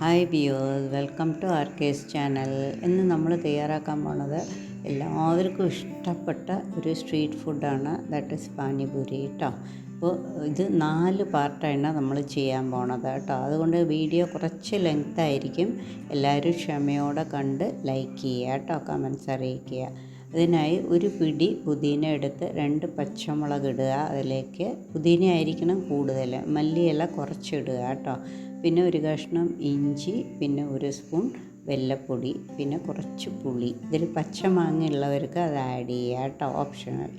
Hi ബിയോസ് welcome to R K's channel. ഇന്ന് നമ്മൾ തയ്യാറാക്കാൻ പോണത് എല്ലാവർക്കും ഇഷ്ടപ്പെട്ട ഒരു സ്ട്രീറ്റ് ഫുഡാണ് ദാറ്റ് ഇസ് പാനിപൂരി കേട്ടോ അപ്പോൾ ഇത് നാല് പാർട്ടാണ് നമ്മൾ ചെയ്യാൻ പോണത് കേട്ടോ അതുകൊണ്ട് വീഡിയോ കുറച്ച് ലെങ്ത് ആയിരിക്കും. എല്ലാവരും ക്ഷമയോടെ കണ്ട് ലൈക്ക് ചെയ്യുക കേട്ടോ കമൻസ് അറിയിക്കുക. അതിനായി ഒരു പിടി പുതിന എടുത്ത് രണ്ട് പച്ചമുളക് ഇടുക. അതിലേക്ക് പുതിന ആയിരിക്കണം കൂടുതൽ. മല്ലിയില കുറച്ചിടുക കേട്ടോ. പിന്നെ ഒരു കഷ്ണം ഇഞ്ചി പിന്നെ ഒരു സ്പൂൺ വെല്ലപ്പൊടി പിന്നെ കുറച്ച് പുളി. ഇതിൽ പച്ചമാങ്ങ ഉള്ളവർക്ക് അത് ആഡ് ചെയ്യുക കേട്ടോ ഓപ്ഷണൽ.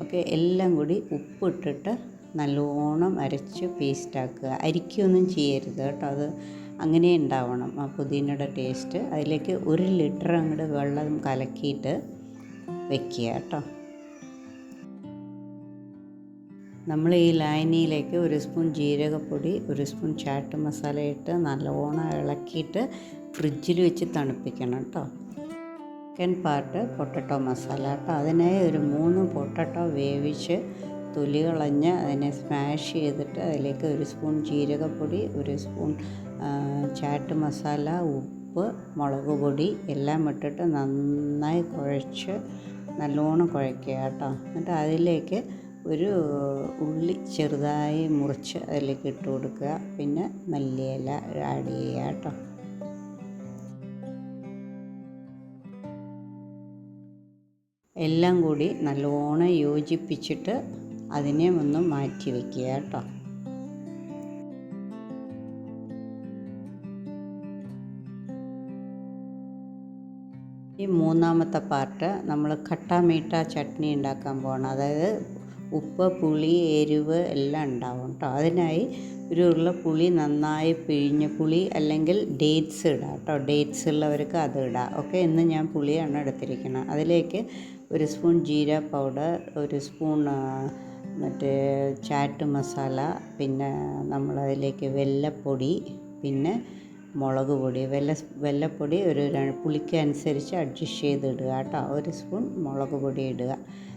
ഓക്കെ എല്ലാം കൂടി ഉപ്പിട്ടിട്ട് നല്ലോണം അരച്ച് പേസ്റ്റാക്കുക അരിക്കൊന്നും ചെയ്യരുത് കേട്ടോ അത് അങ്ങനെ ഉണ്ടാവണം ആ പുതിനയുടെ ടേസ്റ്റ്. അതിലേക്ക് ഒരു ലിറ്റർ അങ്ങോട്ട് വെള്ളം കലക്കിയിട്ട് വെക്കുക കേട്ടോ. നമ്മൾ ഈ ലായനിയിലേക്ക് ഒരു സ്പൂൺ ജീരകപ്പൊടി ഒരു സ്പൂൺ ചാട്ട് മസാല ഇട്ട് നല്ലോണം ഇളക്കിയിട്ട് ഫ്രിഡ്ജിൽ വെച്ച് തണുപ്പിക്കണം കേട്ടോ. സെക്കൻഡ് പാർട്ട് പൊട്ടറ്റോ മസാല കേട്ടോ. അതിനായി ഒരു മൂന്ന് പൊട്ടറ്റോ വേവിച്ച് തൊലി കളഞ്ഞ് അതിനെ സ്മാഷ് ചെയ്തിട്ട് അതിലേക്ക് ഒരു സ്പൂൺ ജീരകപ്പൊടി ഒരു സ്പൂൺ ചാട്ട് മസാല ഉപ്പ് മുളക് പൊടി എല്ലാം ഇട്ടിട്ട് നന്നായി കുഴച്ച് നല്ലോണം കുഴയ്ക്കുക കേട്ടോ. എന്നിട്ട് അതിലേക്ക് ഒരു ഉള്ളി ചെറുതായി മുറിച്ച് അതിലേക്ക് ഇട്ട് കൊടുക്കുക. പിന്നെ മല്ലിയില ആഡ് ചെയ്യുക കേട്ടോ. എല്ലാം കൂടി നല്ലോണം യോജിപ്പിച്ചിട്ട് അതിനെ ഒന്ന് മാറ്റി വയ്ക്കുക കേട്ടോ. ഈ മൂന്നാമത്തെ പാർട്ട് നമ്മൾ കട്ട മീട്ട ചട്നി ഉണ്ടാക്കാൻ പോകണം. അതായത് ഉപ്പ് പുളി എരിവ് എല്ലാം ഉണ്ടാവും കേട്ടോ. അതിനായി ഒരു ഉരുള പുളി നന്നായി പിഴിഞ്ഞ പുളി അല്ലെങ്കിൽ ഡേറ്റ്സ് ഇടാം കേട്ടോ. ഡേറ്റ്സ് ഉള്ളവർക്ക് അത് ഇടാം. ഓക്കെ ഇന്ന് ഞാൻ പുളിയാണ് എടുത്തിരിക്കുന്നത് അതിലേക്ക് ഒരു സ്പൂൺ ജീര പൗഡർ ഒരു സ്പൂൺ മറ്റേ ചാറ്റ് മസാല പിന്നെ നമ്മളതിലേക്ക് വെല്ലപ്പൊടി പിന്നെ മുളക് പൊടി വെല്ല വെല്ലപ്പൊടി ഒരു പുളിക്ക് അനുസരിച്ച് അഡ്ജസ്റ്റ് ചെയ്ത് ഇടുക കേട്ടോ. ഒരു സ്പൂൺ മുളക് പൊടി ഇടുക.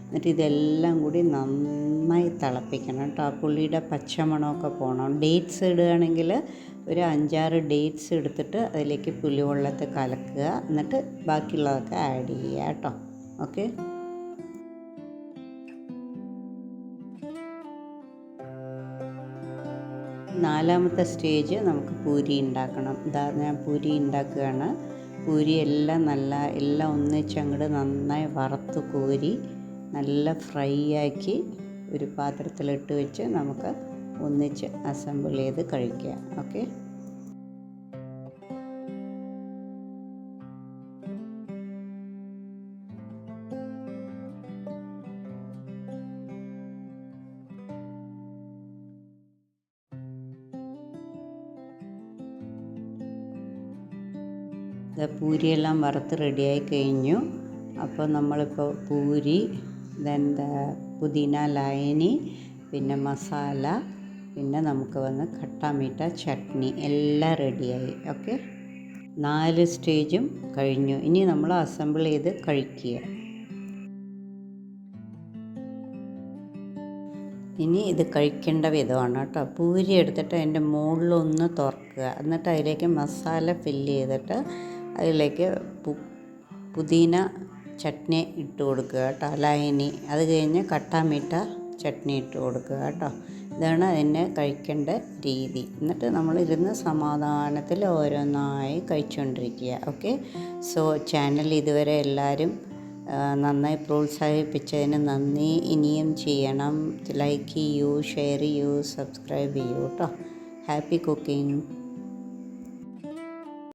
എന്നിട്ട് ഇതെല്ലാം കൂടി നന്നായി തിളപ്പിക്കണം കേട്ടോ. പുളിയുടെ പച്ചമണമൊക്കെ പോകണം ഡേറ്റ്സ് ഇടുകയാണെങ്കിൽ ഒരു അഞ്ചാറ് ഡേറ്റ്സ് എടുത്തിട്ട് അതിലേക്ക് പുലിവെള്ളത്തെ കലക്കുക. എന്നിട്ട് ബാക്കിയുള്ളതൊക്കെ ആഡ് ചെയ്യുക കേട്ടോ. ഓക്കെ നാലാമത്തെ സ്റ്റേജ് നമുക്ക് പൂരി ഉണ്ടാക്കണം. ഇതാ ഞാൻ പൂരി ഉണ്ടാക്കുകയാണ്. പൂരി എല്ലാം നല്ല എല്ലാം ഒന്നിച്ച് അങ്ങോട്ട് നന്നായി വറുത്ത് കോരി നല്ല ഫ്രൈ ആക്കി ഒരു പാത്രത്തിലിട്ട് വെച്ച് നമുക്ക് ഒന്നിച്ച് അസംബിൾ ചെയ്ത് കഴിക്കുക ഓക്കെ? പൂരിയെല്ലാം വറുത്ത് റെഡിയായി കഴിഞ്ഞു. അപ്പോൾ നമ്മളിപ്പോൾ പൂരി ഇതെന്താ പുതിന ലായനി പിന്നെ മസാല പിന്നെ നമുക്ക് വന്ന് കട്ടാമീട്ട ചട്നി എല്ലാം റെഡിയായി. ഓക്കെ? നാല് സ്റ്റേജും കഴിഞ്ഞു. ഇനി നമ്മൾ അസംബിൾ ചെയ്ത് കഴിക്കുക. ഇനി ഇത് കഴിക്കേണ്ട വിധമാണ് കേട്ടോ. പൂരി എടുത്തിട്ട് അതിന്റെ മുകളിലൊന്ന് തുറക്കുക. എന്നിട്ട് അതിലേക്ക് മസാല ഫില്ല് ചെയ്തിട്ട് അതിലേക്ക് പുതിന ചട്നി ഇട്ട് കൊടുക്കുക കേട്ടോ. ലായനി അത് കഴിഞ്ഞ് കട്ടാമീട്ട ചട്നി ഇട്ട് കൊടുക്കുക കേട്ടോ. ഇതാണ് അതിനെ കഴിക്കേണ്ട രീതി. എന്നിട്ട് നമ്മൾ ഇരുന്ന് സമാധാനത്തിൽ ഓരോന്നായി കഴിച്ചുകൊണ്ടിരിക്കുക. ഓക്കെ? സോ ചാനൽ ഇതുവരെ എല്ലാവരും നന്നായി പ്രോത്സാഹിപ്പിച്ചതിന് നന്ദി. ഇനിയും ചെയ്യണം. ലൈക്ക് ചെയ്യൂ ഷെയർ ചെയ്യൂ സബ്സ്ക്രൈബ് ചെയ്യൂ കേട്ടോ. Happy cooking.